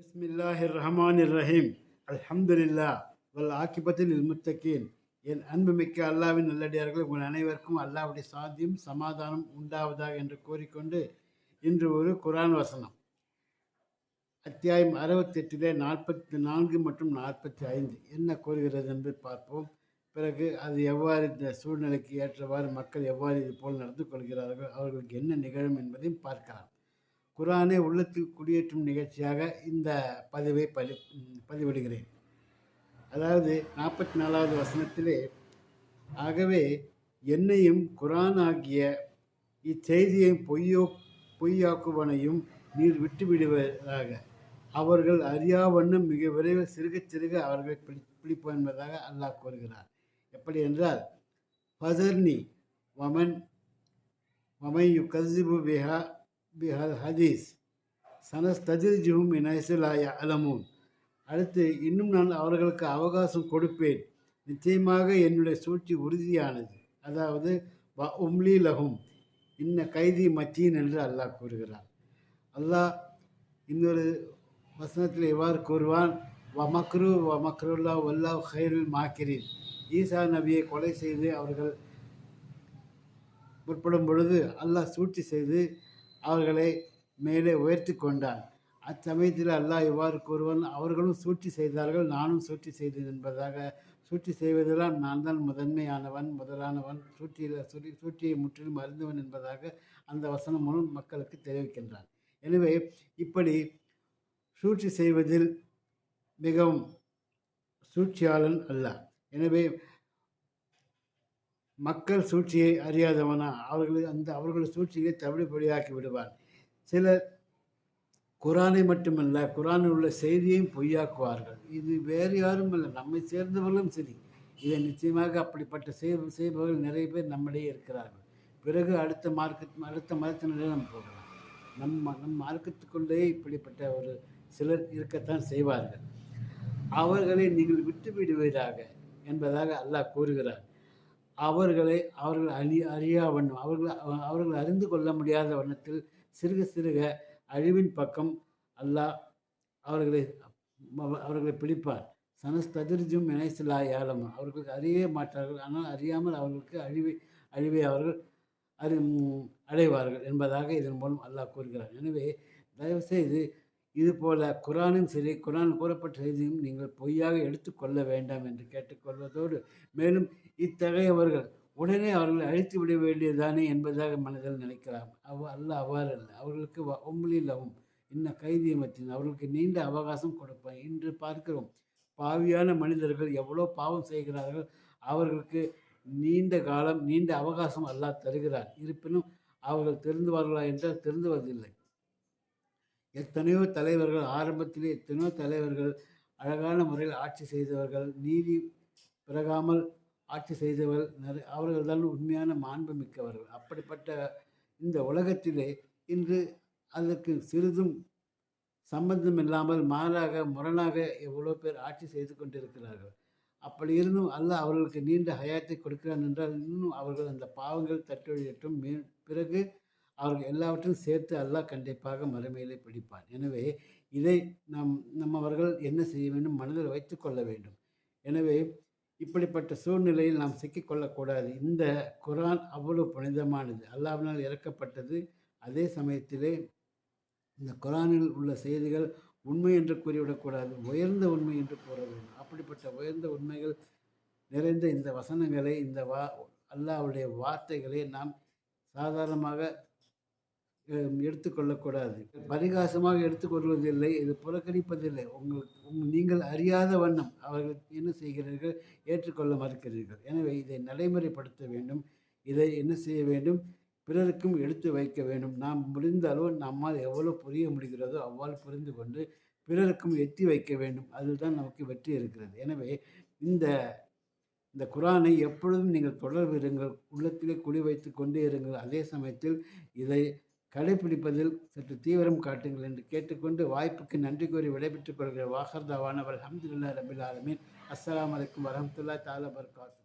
பிஸ்மில்லாஹிர் ரஹ்மானிர் ரஹீம் அல்ஹம்துலில்லா வல் ஆக்கிபத்தில் இல்முத்தகீன் என் அன்புமிக்க அல்லாவின் நல்லடியார்கள் உங்கள் அனைவருக்கும் அல்லாவுடைய சாந்தியும் சமாதானம் உண்டாவதாக என்று கூறிக்கொண்டு இன்று ஒரு குரான் வசனம். அத்தியாயம் அறுபத்தெட்டிலே நாற்பத்தி நான்கு மற்றும் நாற்பத்தி ஐந்து. என்ன கூறுகிறது என்று பார்ப்போம். பிறகு அது எவ்வாறு இந்த சூழ்நிலைக்கு ஏற்றவாறு மக்கள் எவ்வாறு இது போல் நடந்து கொள்கிறார்கள் அவர்களுக்கு என்ன நிகழும் என்பதையும் பார்க்கலாம். குரானை உள்ளத்தில் குடியேற்றும் நிகழ்ச்சியாக இந்த பதிவை பதி பதிவிடுகிறேன். அதாவது நாற்பத்தி நாலாவது வசனத்திலே ஆகவே என்னையும் குரான் ஆகிய இச்செய்தியை பொய்யோ பொய்யாக்குவனையும் நீர் விட்டுவிடுவதாக. அவர்கள் அறியா வண்ணம் மிக விரைவில் சிறுக சிறுக அவர்களை பிடி பிடிப்போம் என்பதாக அல்லாஹ் கூறுகிறார். எப்படி என்றால் ஃபசர்னி வமன் வமையு கசிபு பிஹா பிஹல் ஹதீஸ் சனஸ் தஜிர்ஜுஹும் இனசுலாய அலமூன் அடுத்து இன்னும் நான் அவர்களுக்கு அவகாசம் கொடுப்பேன். நிச்சயமாக என்னுடைய சூழ்ச்சி உறுதியானது. அதாவது வ உம்லி லகும் இன்ன கைதி மத்தியின் என்று அல்லாஹ் கூறுகிறார் அல்லாஹ் இன்னொரு வசனத்தில் எவ்வாறு கூறுவான் வ மக்ரு வ மக்ருல்லா வல்லா ஹைருல் மாக்கிரின். ஈசா நபியை கொலை செய்து அவர்கள் முற்படும் பொழுது அல்லாஹ் சூழ்ச்சி செய்து அவர்களை மேலே உயர்த்தி கொண்டான். அச்சமயத்தில் அல்லாஹ் இவ்வாறு கூறுவன் அவர்களும் சூழ்ச்சி செய்தார்கள் நானும் சூழ்ச்சி செய்தேன் என்பதாக சூழ்ச்சி செய்வதெல்லாம் நான் தான் முதன்மையானவன் முதலானவன் சூழ்ச்சியில் சூழ்ச்சி சூழ்ச்சியை முற்றிலும் அறிந்தவன் என்பதாக அந்த வசனம் மூலம் மக்களுக்கு தெரிவிக்கின்றான். எனவே இப்படி சூழ்ச்சி செய்வதில் மிகவும் சூழ்ச்சியாளன் அல்ல. எனவே மக்கள் சூழ்ச்சியை அறியாதவனா அவர்களை அந்த அவர்கள் சூழ்ச்சியை தவிடுபடியாக்கி விடுவான். சிலர் குரானை மட்டுமல்ல குரானில் உள்ள செய்தியையும் பொய்யாக்குவார்கள். இது வேறு யாரும் இல்லை நம்மை சேர்ந்தவர்களும் சரி. இதை நிச்சயமாக அப்படிப்பட்ட செய் செய்பவர்கள் நிறைய பேர் நம்மிடையே இருக்கிறார்கள். பிறகு அடுத்த மார்க்கெட் அடுத்த மதத்தினரே நம்ம போகலாம். நம்ம நம் மார்க்கத்துக்குள்ளே இப்படிப்பட்ட ஒரு சிலர் இருக்கத்தான் செய்வார்கள். அவர்களை நீங்கள் விட்டு விடுவீராக என்பதாக அல்லாஹ் கூறுகிறார் அவர்களை அவர்கள் அறி அறியா வண்ணம் அவர்கள் அவர்கள் அறிந்து கொள்ள முடியாத வண்ணத்தில் சிறுக சிறுக அழிவின் பக்கம் அல்லாஹ் அவர்களை அவர்களை பிடிப்பார். சனஸ் ததிர்ஜும் இணைசிலா ஏலம் அவர்களுக்கு அறிய மாட்டார்கள். ஆனால் அறியாமல் அவர்களுக்கு அழிவை அழிவை அவர்கள் அறி அடைவார்கள் என்பதாக இதன் மூலம் அல்லாஹ் கூறுகிறார் எனவே தயவுசெய்து இதுபோல குரானும் சரி குரான் கூறப்பட்ட செய்தியும் நீங்கள் பொய்யாக எடுத்துக்கொள்ள வேண்டாம் என்று கேட்டுக்கொள்வதோடு மேலும் இத்தகையவர்கள் உடனே அவர்களை அழித்து விட வேண்டியதானே என்பதாக மனதில் நினைக்கலாம். அவ் அல்ல அவ்வாறு அல்ல அவர்களுக்கு ஒம்பளிலவும் இன்ன கைதியமத்தின் அவர்களுக்கு நீண்ட அவகாசம் கொடுப்பேன் இன்று பார்க்கிறோம். பாவியான மனிதர்கள் எவ்வளோ பாவம் செய்கிறார்கள் அவர்களுக்கு நீண்ட காலம் நீண்ட அவகாசம் அல்லாஹ் தருகிறார். இருப்பினும் அவர்கள் திருந்துவார்களா என்றால் திருந்துவதில்லை. எத்தனையோ தலைவர்கள் ஆரம்பத்திலே எத்தனையோ தலைவர்கள் அழகான முறையில் ஆட்சி செய்தவர்கள் நீதி பிறகாமல் ஆட்சி செய்தவர்கள் நிறைய அவர்கள் தான் உண்மையான மாண்பு மிக்கவர்கள். அப்படிப்பட்ட இந்த உலகத்திலே இன்று அதற்கு சிறிதும் சம்பந்தம் இல்லாமல் மாறாக முரணாக எவ்வளோ பேர் ஆட்சி செய்து கொண்டிருக்கிறார்கள். அப்படி இருந்தும் அல்ல அவர்களுக்கு நீண்ட ஹயாத்தை கொடுக்கிறான் என்றால் இன்னும் அவர்கள் அந்த பாவங்கள் தட்டொழியட்டும் பிறகு அவர்கள் எல்லாவற்றையும் சேர்த்து அல்லாஹ் கண்டிப்பாக மறுமையிலே பிடிப்பான். எனவே இதை நம் நம்மவர்கள் என்ன செய்ய வேண்டும்? மனதில் வைத்து கொள்ள வேண்டும். எனவே இப்படிப்பட்ட சூழ்நிலையில் நாம் சிக்கிக்கொள்ளக்கூடாது இந்த குரான் அவ்வளவு புனிதமானது. அல்லாவினால் இறக்கப்பட்டது. அதே சமயத்திலே இந்த குரானில் உள்ள செய்திகள் உண்மை என்று கூறிவிடக்கூடாது. உயர்ந்த உண்மை என்று கூற வேண்டும். அப்படிப்பட்ட உயர்ந்த உண்மைகள் நிறைந்த இந்த வசனங்களை இந்த வா அல்லாவுடைய வார்த்தைகளை நாம் சாதாரணமாக எடுத்துக்கொள்ளக்கூடாது. பரிகாசமாக எடுத்துக்கொள்வதில்லை இது புறக்கணிப்பதில்லை. உங்கள் உங் நீங்கள் அறியாத வண்ணம் அவர்கள் என்ன செய்கிறீர்கள் ஏற்றுக்கொள்ள மறுக்கிறீர்கள். எனவே இதை நடைமுறைப்படுத்த வேண்டும். இதை என்ன செய்ய வேண்டும்? பிறருக்கும் எடுத்து வைக்க வேண்டும். நாம் முடிந்த அளவு நம்மால் எவ்வளோ புரிய முடிகிறதோ அவ்வாறு புரிந்து கொண்டு பிறருக்கும் எத்தி வைக்க வேண்டும். அதில் தான் நமக்கு வெற்றி இருக்கிறது. எனவே இந்த இந்த குரானை எப்பொழுதும் நீங்கள் தொடர்பிருங்கள் உள்ளத்திலே குடி வைத்து கொண்டே இருங்கள். அதே சமயத்தில் இதை கடைபிடிப்பதில் சற்று தீவிரம் காட்டுங்கள் என்று கேட்டுக்கொண்டு வாய்ப்புக்கு நன்றி கூறி விடைபெற்றுக் கொள்கிற வாகர்தாவானவர் அஹமதுல்லா ரபில் ஆலமீன். அஸ்லாம் வலைக்கம் வரமத்துல்லா தாலா பர்காத்து